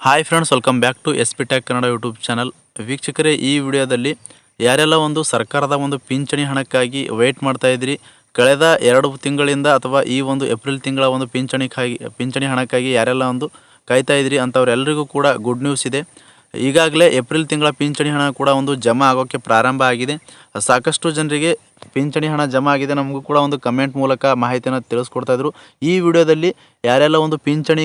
Hi friends welcome back to S P tack Kannada YouTube channel ವೀಕ್ಷಕರೇ, ಈ ವಿಡಿಯೋದಲ್ಲಿ ಯಾರೆಲ್ಲ ಒಂದು ಸರ್ಕಾರದ ಒಂದು ಪಿಂಚಣಿ ಹಣಕ್ಕಾಗಿ ವೆಯ್ಟ್ ಮಾಡ್ತಾ ಇದ್ರಿ ಕಳೆದ ಎರಡು ತಿಂಗಳಿಂದ ಅಥವಾ ಈ ಒಂದು ಏಪ್ರಿಲ್ ತಿಂಗಳ ಒಂದು ಪಿಂಚಣಿಗಾಗಿ ಪಿಂಚಣಿ ಹಣಕ್ಕಾಗಿ ಯಾರೆಲ್ಲ ಒಂದು ಕಾಯ್ತಾ ಇದ್ರಿ ಅಂಥವ್ರೆಲ್ಲರಿಗೂ ಕೂಡ ಗುಡ್ ನ್ಯೂಸ್ ಇದೆ. ಈಗಾಗಲೇ ಏಪ್ರಿಲ್ ತಿಂಗಳ ಪಿಂಚಣಿ ಹಣ ಕೂಡ ಒಂದು ಜಮಾ ಆಗೋಕ್ಕೆ ಪ್ರಾರಂಭ ಆಗಿದೆ. ಸಾಕಷ್ಟು ಜನರಿಗೆ ಪಿಂಚಣಿ ಹಣ ಜಮಾ ಆಗಿದೆ. ನಮಗೂ ಕೂಡ ಒಂದು ಕಮೆಂಟ್ ಮೂಲಕ ಮಾಹಿತಿಯನ್ನು ತಿಳಿಸ್ಕೊಡ್ತಾ ಇದ್ರು. ಈ ವಿಡಿಯೋದಲ್ಲಿ ಯಾರೆಲ್ಲ ಒಂದು ಪಿಂಚಣಿ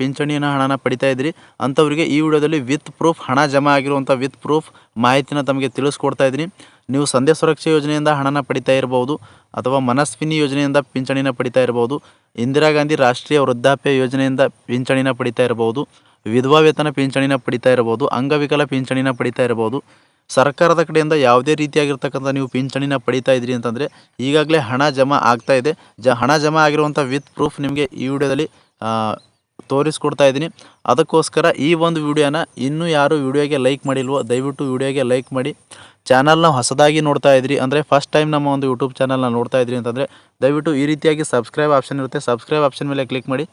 ಪಿಂಚಣಿನ ಹಣನ ಪಡಿತಾ ಇದ್ರಿ, ಅಂಥವರಿಗೆ ಈ ವಿಡಿಯೋದಲ್ಲಿ ವಿತ್ ಪ್ರೂಫ್ ಹಣ ಜಮಾ ಆಗಿರುವಂಥ ವಿತ್ ಪ್ರೂಫ್ ಮಾಹಿತಿನ ತಮಗೆ ತಿಳಿಸ್ಕೊಡ್ತಾ ಇದ್ರಿ. ನೀವು ಸಂಧ್ಯಾ ಸುರಕ್ಷಾ ಯೋಜನೆಯಿಂದ ಹಣನ ಪಡಿತಾ ಇರಬಹುದು ಅಥವಾ ಮನಸ್ವಿನಿ ಯೋಜನೆಯಿಂದ ಪಿಂಚಣಿನ ಪಡಿತಾ ಇರಬಹುದು ಇಂದಿರಾ ಗಾಂಧಿ ರಾಷ್ಟ್ರೀಯ ವೃದ್ಧಾಪ್ಯ ಯೋಜನೆಯಿಂದ ಪಿಂಚಣಿನ ಪಡಿತಾ ಇರಬಹುದು ವಿಧವಾ ವೇತನ ಪಿಂಚಣಿನ ಪಡಿತಾ ಇರಬಹುದು, ಅಂಗವಿಕಲ ಪಿಂಚಣಿನ ಪಡಿತಾ ಇರಬಹುದು. ಸರ್ಕಾರದ ಕಡೆಯಿಂದ ಯಾವುದೇ ರೀತಿಯಾಗಿರ್ತಕ್ಕಂಥ ನೀವು ಪಿಂಚಣಿನ ಪಡಿತಾ ಇದ್ರಿ ಅಂತಂದರೆ ಈಗಾಗಲೇ ಹಣ ಜಮಾ ಆಗ್ತಾ ಇದೆ. ಜ, ಹಣ ಜಮಾ ಆಗಿರುವಂಥ ವಿತ್ ಪ್ರೂಫ್ ನಿಮಗೆ ಈ ವಿಡಿಯೋದಲ್ಲಿ ತೋರಿಸ್ಕೊಡ್ತಾ ಇದ್ದೀನಿ. ಅದಕ್ಕೋಸ್ಕರ ಈ ಒಂದು ವಿಡಿಯೋನ ಇನ್ನೂ ಯಾರು ವಿಡಿಯೋಗೆ ಲೈಕ್ ಮಾಡಿಲ್ವೋ, ದಯವಿಟ್ಟು ವಿಡಿಯೋಗೆ ಲೈಕ್ ಮಾಡಿ. ಚಾನಲ್ನ ಹೊಸದಾಗಿ ನೋಡ್ತಾ ಇದ್ರಿ ಅಂದರೆ ಫಸ್ಟ್ ಟೈಮ್ ನಮ್ಮ ಒಂದು ಯೂಟ್ಯೂಬ್ ಚಾನಲ್ನ ನೋಡ್ತಾ ಇದ್ರಿ ಅಂತಂದರೆ ದಯವಿಟ್ಟು ಈ ರೀತಿಯಾಗಿ ಸಬ್ಸ್ಕ್ರೈಬ್ ಆಪ್ಷನ್ ಇರುತ್ತೆ. ಸಬ್ಸ್ಕ್ರೈಬ್ ಆಪ್ಷನ್ ಮೇಲೆ ಕ್ಲಿಕ್ ಮಾಡಿ.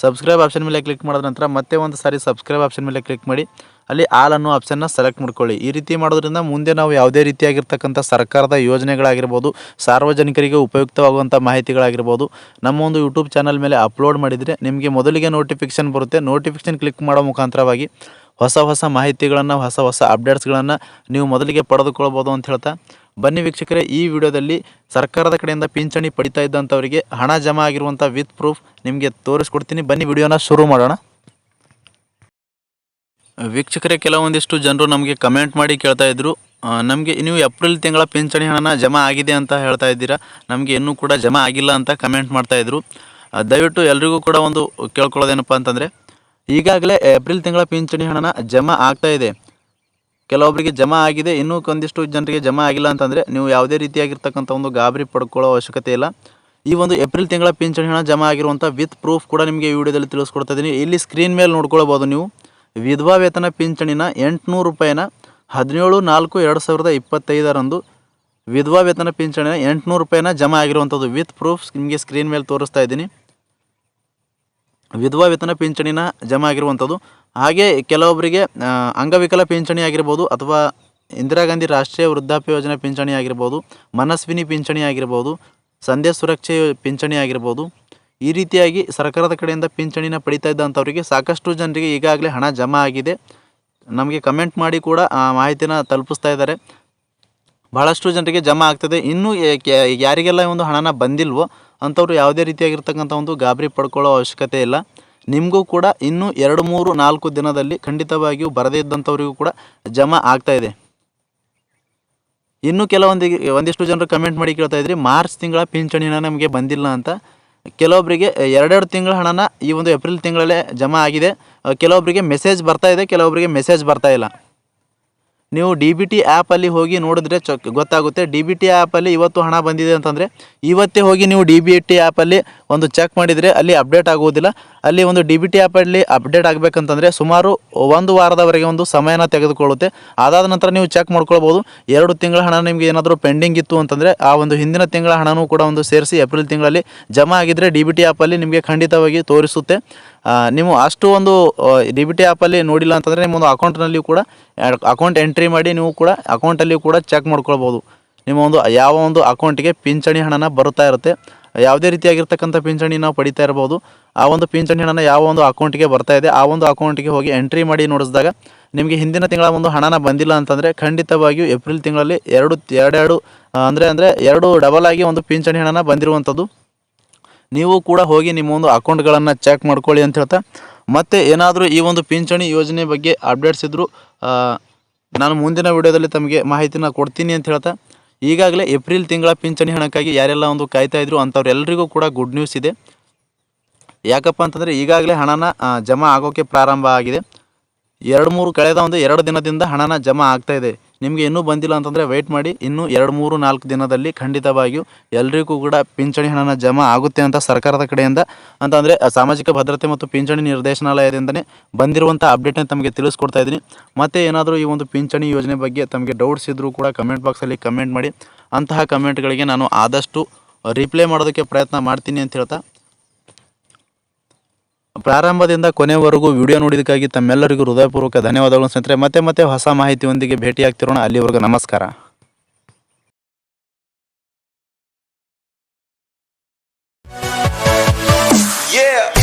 ಸಬ್ಸ್ಕ್ರೈಬ್ ಆಪ್ಷನ್ ಮೇಲೆ ಕ್ಲಿಕ್ ಮಾಡಿದ ನಂತರ ಮತ್ತೆ ಒಂದು ಸಾರಿ ಸಬ್ಸ್ಕ್ರೈಬ್ ಆಪ್ಷನ್ ಮೇಲೆ ಕ್ಲಿಕ್ ಮಾಡಿ. ಅಲ್ಲಿ ಆಲ್ ಅನ್ನೋ ಆಪ್ಷನ್ನ ಸೆಲೆಕ್ಟ್ ಮಾಡ್ಕೊಳ್ಳಿ. ಈ ರೀತಿ ಮಾಡೋದ್ರಿಂದ ಮುಂದೆ ನಾವು ಯಾವುದೇ ರೀತಿಯಾಗಿರ್ತಕ್ಕಂಥ ಸರ್ಕಾರದ ಯೋಜನೆಗಳಾಗಿರ್ಬೋದು, ಸಾರ್ವಜನಿಕರಿಗೆ ಉಪಯುಕ್ತವಾಗುವಂಥ ಮಾಹಿತಿಗಳಾಗಿರ್ಬೋದು, ನಮ್ಮ ಒಂದು ಯೂಟ್ಯೂಬ್ ಚಾನಲ್ ಮೇಲೆ ಅಪ್ಲೋಡ್ ಮಾಡಿದರೆ ನಿಮಗೆ ಮೊದಲಿಗೆ ನೋಟಿಫಿಕೇಷನ್ ಬರುತ್ತೆ. ನೋಟಿಫಿಕೇಷನ್ ಕ್ಲಿಕ್ ಮಾಡೋ ಮುಖಾಂತರವಾಗಿ ಹೊಸ ಹೊಸ ಮಾಹಿತಿಗಳನ್ನು, ಹೊಸ ಹೊಸ ಅಪ್ಡೇಟ್ಸ್ಗಳನ್ನು ನೀವು ಮೊದಲಿಗೆ ಪಡೆದುಕೊಳ್ಬೋದು ಅಂತ ಹೇಳ್ತಾ. ಬನ್ನಿ ವೀಕ್ಷಕರೇ, ಈ ವಿಡಿಯೋದಲ್ಲಿ ಸರ್ಕಾರದ ಕಡೆಯಿಂದ ಪಿಂಚಣಿ ಪಡಿತಾ ಇದ್ದಂಥವರಿಗೆ ಹಣ ಜಮಾ ಆಗಿರುವಂಥ ವಿತ್ ಪ್ರೂಫ್ ನಿಮಗೆ ತೋರಿಸ್ಕೊಡ್ತೀನಿ. ಬನ್ನಿ ವಿಡಿಯೋನ ಶುರು ಮಾಡೋಣ. ವೀಕ್ಷಕರೇ, ಕೆಲವೊಂದಿಷ್ಟು ಜನರು ನಮಗೆ ಕಮೆಂಟ್ ಮಾಡಿ ಕೇಳ್ತಾ ಇದ್ರು. ನಮಗೆ ನೀವು ಏಪ್ರಿಲ್ ತಿಂಗಳ ಪಿಂಚಣಿ ಹಣನ ಜಮಾ ಆಗಿದೆ ಅಂತ ಹೇಳ್ತಾ ಇದ್ದೀರಾ? ನಮಗೆ ಇನ್ನೂ ಕೂಡ ಜಮಾ ಆಗಿಲ್ಲ ಅಂತ ಕಮೆಂಟ್ ಮಾಡ್ತಾ ಇದ್ರು. ದಯವಿಟ್ಟು ಎಲ್ರಿಗೂ ಕೂಡ ಒಂದು ಕೇಳ್ಕೊಳ್ಳೋದೇನಪ್ಪ ಅಂತಂದರೆ, ಈಗಾಗಲೇ ಏಪ್ರಿಲ್ ತಿಂಗಳ ಪಿಂಚಣಿ ಹಣನ ಜಮಾ ಆಗ್ತಾ ಇದೆ. ಕೆಲವೊಬ್ಬರಿಗೆ ಜಮಾ ಆಗಿದೆ, ಇನ್ನೂ ಒಂದಿಷ್ಟು ಜನರಿಗೆ ಜಮಾ ಆಗಿಲ್ಲ ಅಂತಂದರೆ ನೀವು ಯಾವುದೇ ರೀತಿಯಾಗಿರ್ತಕ್ಕಂಥ ಒಂದು ಗಾಬರಿ ಪಡ್ಕೊಳ್ಳೋ ಅವಶ್ಯಕತೆ ಇಲ್ಲ. ಈ ಒಂದು ಏಪ್ರಿಲ್ ತಿಂಗಳ ಪಿಂಚಣಿ ಹಣ ಜಮಾ ಆಗಿರುವಂಥ ವಿತ್ ಪ್ರೂಫ್ ಕೂಡ ನಿಮಗೆ ಈ ವಿಡಿಯೋದಲ್ಲಿ ತಿಳಿಸ್ಕೊಡ್ತಾ ಇದ್ದೀನಿ ಇಲ್ಲಿ ಸ್ಕ್ರೀನ್ ಮೇಲೆ ನೋಡ್ಕೊಳ್ಬೋದು ನೀವು. ವಿಧವಾ ವೇತನ ಪಿಂಚಣಿನ ಎಂಟುನೂರು ರೂಪಾಯಿನ ಹದಿನೇಳು ನಾಲ್ಕು ಎರಡು ಸಾವಿರದ ಇಪ್ಪತ್ತೈದರಂದು ವಿಧವಾ ವೇತನ ಪಿಂಚಣಿನ ಎಂಟುನೂರು ರೂಪಾಯಿನ ಜಮಾ ಆಗಿರುವಂಥದ್ದು ವಿತ್ ಪ್ರೂಫ್ ನಿಮಗೆ ಸ್ಕ್ರೀನ್ ಮೇಲೆ ತೋರಿಸ್ತಾ ಇದ್ದೀನಿ ವಿಧವಾ ವೇತನ ಪಿಂಚಣಿನ ಜಮಾ ಆಗಿರುವಂಥದ್ದು. ಹಾಗೆ ಕೆಲವೊಬ್ಬರಿಗೆ ಅಂಗವಿಕಲ ಪಿಂಚಣಿ ಆಗಿರ್ಬೋದು ಅಥವಾ ಇಂದಿರಾ ಗಾಂಧಿ ರಾಷ್ಟ್ರೀಯ ವೃದ್ಧಾಪ್ಯ ಯೋಜನೆ ಪಿಂಚಣಿ ಆಗಿರ್ಬೋದು, ಮನಸ್ವಿನಿ ಪಿಂಚಣಿ ಆಗಿರ್ಬೋದು, ಸಂಧ್ಯಾ ಸುರಕ್ಷೆ ಪಿಂಚಣಿ ಆಗಿರ್ಬೋದು. ಈ ರೀತಿಯಾಗಿ ಸರ್ಕಾರದ ಕಡೆಯಿಂದ ಪಿಂಚಣಿನ ಪಡಿತಾ ಇದ್ದಂಥವರಿಗೆ ಸಾಕಷ್ಟು ಜನರಿಗೆ ಈಗಾಗಲೇ ಹಣ ಜಮಾ ಆಗಿದೆ. ನಮಗೆ ಕಮೆಂಟ್ ಮಾಡಿ ಕೂಡ ಆ ಮಾಹಿತಿನ ತಲುಪಿಸ್ತಾ ಇದ್ದಾರೆ. ಭಾಳಷ್ಟು ಜನರಿಗೆ ಜಮಾ ಆಗ್ತದೆ. ಇನ್ನೂ ಯಾರಿಗೆಲ್ಲ ಒಂದು ಹಣನ ಬಂದಿಲ್ವೋ ಅಂಥವ್ರು ಯಾವುದೇ ರೀತಿಯಾಗಿರ್ತಕ್ಕಂಥ ಒಂದು ಗಾಬರಿ ಪಡ್ಕೊಳ್ಳೋ ಅವಶ್ಯಕತೆ ಇಲ್ಲ. ನಿಮಗೂ ಕೂಡ ಇನ್ನೂ ಎರಡು, ಮೂರು, ನಾಲ್ಕು ದಿನದಲ್ಲಿ ಖಂಡಿತವಾಗಿಯೂ ಬರದೇ ಇದ್ದಂಥವ್ರಿಗೂ ಕೂಡ ಜಮಾ ಆಗ್ತಾ ಇದೆ. ಇನ್ನೂ ಕೆಲವೊಂದಿಗೆ, ಒಂದಿಷ್ಟು ಜನರು ಕಮೆಂಟ್ ಮಾಡಿ ಕೇಳ್ತಾ ಇದ್ರಿ, ಮಾರ್ಚ್ ತಿಂಗಳ ಪಿಂಚಣಿನ ನಮಗೆ ಬಂದಿಲ್ಲ ಅಂತ. ಕೆಲವೊಬ್ಬರಿಗೆ ಎರಡೆರಡು ತಿಂಗಳ ಹಣನ ಈ ಒಂದು ಏಪ್ರಿಲ್ ತಿಂಗಳಲ್ಲೇ ಜಮಾ ಆಗಿದೆ. ಕೆಲವೊಬ್ಬರಿಗೆ ಮೆಸೇಜ್ ಬರ್ತಾ ಇದೆ ಕೆಲವೊಬ್ಬರಿಗೆ ಮೆಸೇಜ್ ಬರ್ತಾ ಇಲ್ಲ. ನೀವು ಡಿ ಬಿ ಟಿ ಆ್ಯಪಲ್ಲಿ ಹೋಗಿ ನೋಡಿದ್ರೆ ಚ ಗೊತ್ತಾಗುತ್ತೆ. ಡಿ ಬಿ ಟಿ ಆ್ಯಪಲ್ಲಿ ಇವತ್ತು ಹಣ ಬಂದಿದೆ ಅಂತಂದರೆ ಇವತ್ತೇ ಹೋಗಿ ನೀವು ಡಿ ಬಿ ಟಿ ಆ್ಯಪಲ್ಲಿ ಒಂದು ಚೆಕ್ ಮಾಡಿದರೆ ಅಲ್ಲಿ ಅಪ್ಡೇಟ್ ಆಗುವುದಿಲ್ಲ. ಅಲ್ಲಿ ಒಂದು ಡಿ ಬಿ ಟಿ ಆ್ಯಪಲ್ಲಿ ಅಪ್ಡೇಟ್ ಆಗಬೇಕಂತಂದರೆ ಸುಮಾರು ಒಂದು ವಾರದವರೆಗೆ ಒಂದು ಸಮಯನ ತೆಗೆದುಕೊಳ್ಳುತ್ತೆ. ಅದಾದ ನಂತರ ನೀವು ಚೆಕ್ ಮಾಡ್ಕೊಳ್ಬೋದು. ಎರಡು ತಿಂಗಳ ಹಣ ನಿಮಗೆ ಏನಾದರೂ ಪೆಂಡಿಂಗ್ ಇತ್ತು ಅಂತಂದರೆ ಆ ಒಂದು ಹಿಂದಿನ ತಿಂಗಳ ಹಣನೂ ಕೂಡ ಒಂದು ಸೇರಿಸಿ ಏಪ್ರಿಲ್ ತಿಂಗಳಲ್ಲಿ ಜಮಾ ಆಗಿದ್ದರೆ ಡಿ ಬಿ ಟಿ ಆ್ಯಪಲ್ಲಿ ನಿಮಗೆ ಖಂಡಿತವಾಗಿ ತೋರಿಸುತ್ತೆ. ನೀವು ಅಷ್ಟು ಒಂದು ಡಿ ಬಿ ಟಿ ಆ್ಯಪಲ್ಲಿ ನೋಡಿಲ್ಲ ಅಂತಂದರೆ ನಿಮ್ಮೊಂದು ಅಕೌಂಟ್ನಲ್ಲಿಯೂ ಅಕೌಂಟ್ನಲ್ಲಿ ಕೂಡ ಅಕೌಂಟ್ ಎಂಟ್ರಿ ಮಾಡಿ ನೀವು ಕೂಡ ಅಕೌಂಟಲ್ಲಿಯೂ ಕೂಡ ಚೆಕ್ ಮಾಡ್ಕೊಳ್ಬೋದು. ನಿಮ್ಮ ಒಂದು ಯಾವ ಒಂದು ಅಕೌಂಟಿಗೆ ಪಿಂಚಣಿ ಹಣನ ಬರುತ್ತಾ ಇರುತ್ತೆ. ಯಾವುದೇ ರೀತಿಯಾಗಿರ್ತಕ್ಕಂಥ ಪಿಂಚಣಿ ನಾವು ಪಡಿತಾ ಇರ್ಬೋದು. ಆ ಒಂದು ಪಿಂಚಣಿ ಹಣನ ಯಾವ ಒಂದು ಅಕೌಂಟಿಗೆ ಬರ್ತಾ ಇದೆ, ಆ ಒಂದು ಅಕೌಂಟಿಗೆ ಹೋಗಿ ಎಂಟ್ರಿ ಮಾಡಿ ನೋಡಿಸಿದಾಗ ನಿಮಗೆ ಹಿಂದಿನ ತಿಂಗಳ ಒಂದು ಹಣನ ಬಂದಿಲ್ಲ ಅಂತಂದರೆ ಖಂಡಿತವಾಗಿಯೂ ಏಪ್ರಿಲ್ ತಿಂಗಳಲ್ಲಿ ಎರಡು, ಎರಡೆರಡು ಅಂದರೆ ಅಂದರೆ ಎರಡು ಡಬಲ್ ಆಗಿ ಒಂದು ಪಿಂಚಣಿ ಹಣನ ಬಂದಿರುವಂಥದ್ದು. ನೀವು ಕೂಡ ಹೋಗಿ ನಿಮ್ಮ ಒಂದು ಅಕೌಂಟ್ಗಳನ್ನು ಚೆಕ್ ಮಾಡ್ಕೊಳ್ಳಿ ಅಂತ ಹೇಳ್ತಾ, ಮತ್ತು ಏನಾದರೂ ಈ ಒಂದು ಪಿಂಚಣಿ ಯೋಜನೆ ಬಗ್ಗೆ ಅಪ್ಡೇಟ್ಸ್ ಇದ್ದರೂ ನಾನು ಮುಂದಿನ ವಿಡಿಯೋದಲ್ಲಿ ತಮಗೆ ಮಾಹಿತಿನ ಕೊಡ್ತೀನಿ ಅಂತ ಹೇಳ್ತಾ ಈಗಾಗಲೇ ಏಪ್ರಿಲ್ ತಿಂಗಳ ಪಿಂಚಣಿ ಹಣಕ್ಕಾಗಿ ಯಾರೆಲ್ಲ ಒಂದು ಕಾಯ್ತಾ ಇದ್ರು ಅಂಥವ್ರೆಲ್ಲರಿಗೂ ಕೂಡ ಗುಡ್ ನ್ಯೂಸ್ ಇದೆ. ಯಾಕಪ್ಪ ಅಂತಂದರೆ ಈಗಾಗಲೇ ಹಣನ ಜಮಾ ಆಗೋಕ್ಕೆ ಪ್ರಾರಂಭ ಆಗಿದೆ. ಎರಡು ಮೂರು, ಕಳೆದ ಒಂದು ಎರಡು ದಿನದಿಂದ ಹಣನ ಜಮಾ ಆಗ್ತಾ ಇದೆ. ನಿಮಗೆ ಇನ್ನೂ ಬಂದಿಲ್ಲ ಅಂತಂದರೆ ವೆಯ್ಟ್ ಮಾಡಿ. ಇನ್ನೂ ಎರಡು, ಮೂರು, ನಾಲ್ಕು ದಿನದಲ್ಲಿ ಖಂಡಿತವಾಗಿಯೂ ಎಲ್ಲರಿಗೂ ಕೂಡ ಪಿಂಚಣಿ ಹಣನ ಜಮಾ ಆಗುತ್ತೆ ಅಂತ ಸರ್ಕಾರದ ಕಡೆಯಿಂದ. ಅಂತಂದರೆ ಸಾಮಾಜಿಕ ಭದ್ರತೆ ಮತ್ತು ಪಿಂಚಣಿ ನಿರ್ದೇಶನಾಲಯದಿಂದನೇ ಬಂದಿರುವಂಥ ಅಪ್ಡೇಟ್ನ ತಮಗೆ ತಿಳಿಸ್ಕೊಡ್ತಾ ಇದ್ದೀನಿ. ಮತ್ತು ಏನಾದರೂ ಈ ಒಂದು ಪಿಂಚಣಿ ಯೋಜನೆ ಬಗ್ಗೆ ತಮಗೆ ಡೌಟ್ಸ್ ಇದ್ದರೂ ಕೂಡ ಕಮೆಂಟ್ ಬಾಕ್ಸಲ್ಲಿ ಕಮೆಂಟ್ ಮಾಡಿ. ಅಂತಹ ಕಮೆಂಟ್ಗಳಿಗೆ ನಾನು ಆದಷ್ಟು ರಿಪ್ಲೈ ಮಾಡೋದಕ್ಕೆ ಪ್ರಯತ್ನ ಮಾಡ್ತೀನಿ ಅಂತ ಹೇಳ್ತಾ ಪ್ರಾರಂಭದಿಂದ ಕೊನೆವರೆಗೂ ವಿಡಿಯೋ ನೋಡಿದಕ್ಕಾಗಿ ತಮ್ಮೆಲ್ಲರಿಗೂ ಹೃದಯಪೂರ್ವಕ ಧನ್ಯವಾದಗಳು ಸ್ನೇಹಿತರೆ. ಮತ್ತೆ ಮತ್ತೆ ಹೊಸ ಮಾಹಿತಿಯೊಂದಿಗೆ ಭೇಟಿಯಾಗ್ತಿರೋಣ. ಅಲ್ಲಿವರೆಗೂ ನಮಸ್ಕಾರ. Yeah.